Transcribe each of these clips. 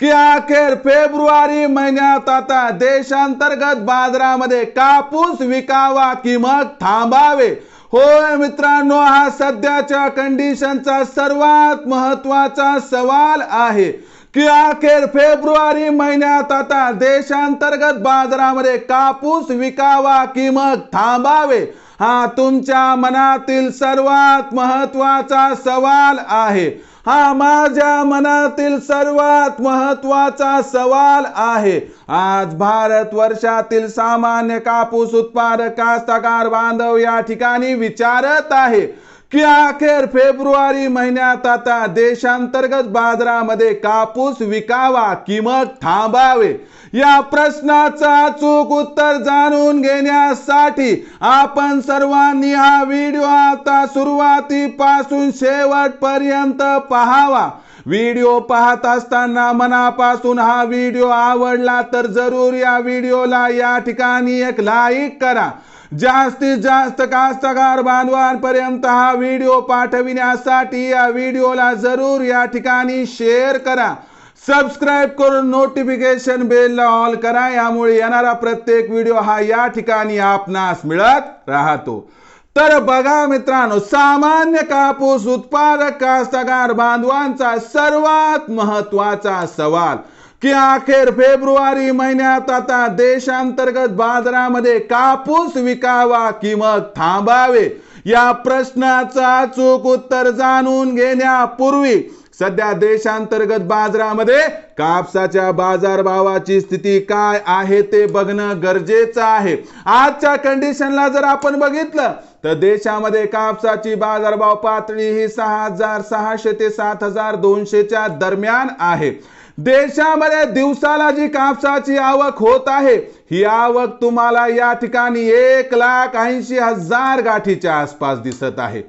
की अखेर फेब्रुवारी महिन्यात आता देशांतर्गत बाजारामध्ये कापूस विकावा किंमत मग थांबावे? होय मित्रांनो हा सध्याच्या कंडिशनचा सर्वात महत्त्वाचा सवाल आहे. की अखेर फेब्रुवारी महिन्यात आता देशांतर्गत बाजारामध्ये कापूस विकावा की मग थांबावे? हा तुमच्या मनातील सर्वात महत्त्वाचा सवाल आहे. हा माझ्या मनातील सर्वात महत्त्वाचा सवाल आहे. आज भारत वर्षातील सामान्य कापूस उत्पादक कास्तकार बांधव या ठिकाणी विचारत आहे. की अखेर फेब्रुवारी महिन्यात आता देशांतर्गत बाजारामध्ये कापूस विकावा किंमत थांबावे? या प्रश्नाचा अचूक उत्तर जाणून घेण्यासाठी आपण सर्वांनी हा व्हिडिओ आता सुरुवातीपासून शेवटपर्यंत पहावा. व्हिडिओ पाहत असताना मनापासून हा व्हिडिओ आवडला तर जरूर या व्हिडिओला या ठिकाणी एक लाईक करा. जास्तीत जास्त कास्तकार बांधवांपर्यंत हा व्हिडिओ पाठविण्यासाठी या व्हिडिओला जरूर या ठिकाणी शेअर करा. सबस्क्राईब करून नोटिफिकेशन बेलला ऑल करा. यामुळे येणारा प्रत्येक व्हिडिओ हा या ठिकाणी आपणास मिळत राहतो. तर बघा मित्रांनो सामान्य कापूस उत्पादक कास्तकार बांधवांचा सर्वात महत्त्वाचा सवाल. की अखेर फेब्रुवारी महिन्यात आता देशांतर्गत बाजारामध्ये कापूस विकावा की मग थांबावे? या प्रश्नाचं अचूक उत्तर जाणून घेण्यापूर्वी सध्या देशांतर्गत बाजारामध्ये कापसाच्या बाजारभावाची स्थिती काय आहे ते बघणं गरजेचं आहे. आजच्या कंडिशनला जर आपण बघितलं तर देशामध्ये कापसाची बाजारभाव पातळी ही सहा हजार सहाशे ते सात हजार दोनशेच्या दरम्यान आहे. देशामध्ये दिवसाला जी कापसाची आवक होत आहे ही आवक तुम्हाला या ठिकाणी एक लाख ऐंशी हजार गाठीच्या आसपास दिसत आहे.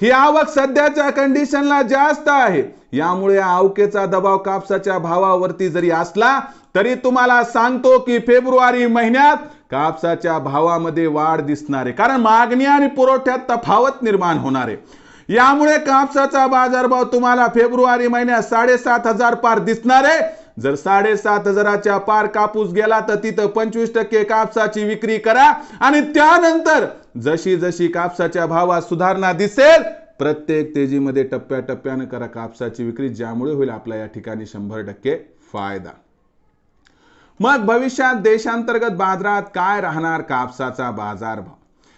ही आवक सध्याच्या कंडिशनला जास्त आहे. यामुळे आवकेचा दबाव कापसाच्या भावावरती जरी असला तरी तुम्हाला सांगतो की फेब्रुवारी महिन्यात कापसाच्या भावामध्ये वाढ दिसणार आहे. कारण मागणी आणि पुरवठ्यात तफावत निर्माण होणार आहे. यामुळे कापसाचा बाजारभाव तुम्हाला फेब्रुवारी महिन्यात साडेसात हजार पार दिसणार आहे. जर साडेसात हजाराच्या पार कापूस गेला तर तिथं पंचवीस टक्के कापसाची विक्री करा. आणि त्यानंतर जशी जशी कापसाच्या भावात सुधारणा दिसेल प्रत्येक तेजीमध्ये टप्प्याटप्प्यानं करा कापसाची विक्री ज्यामुळे होईल आपला या ठिकाणी शंभर टक्के फायदा. मग भविष्यात देशांतर्गत बाजारात काय राहणार कापसाचा बाजारभाव?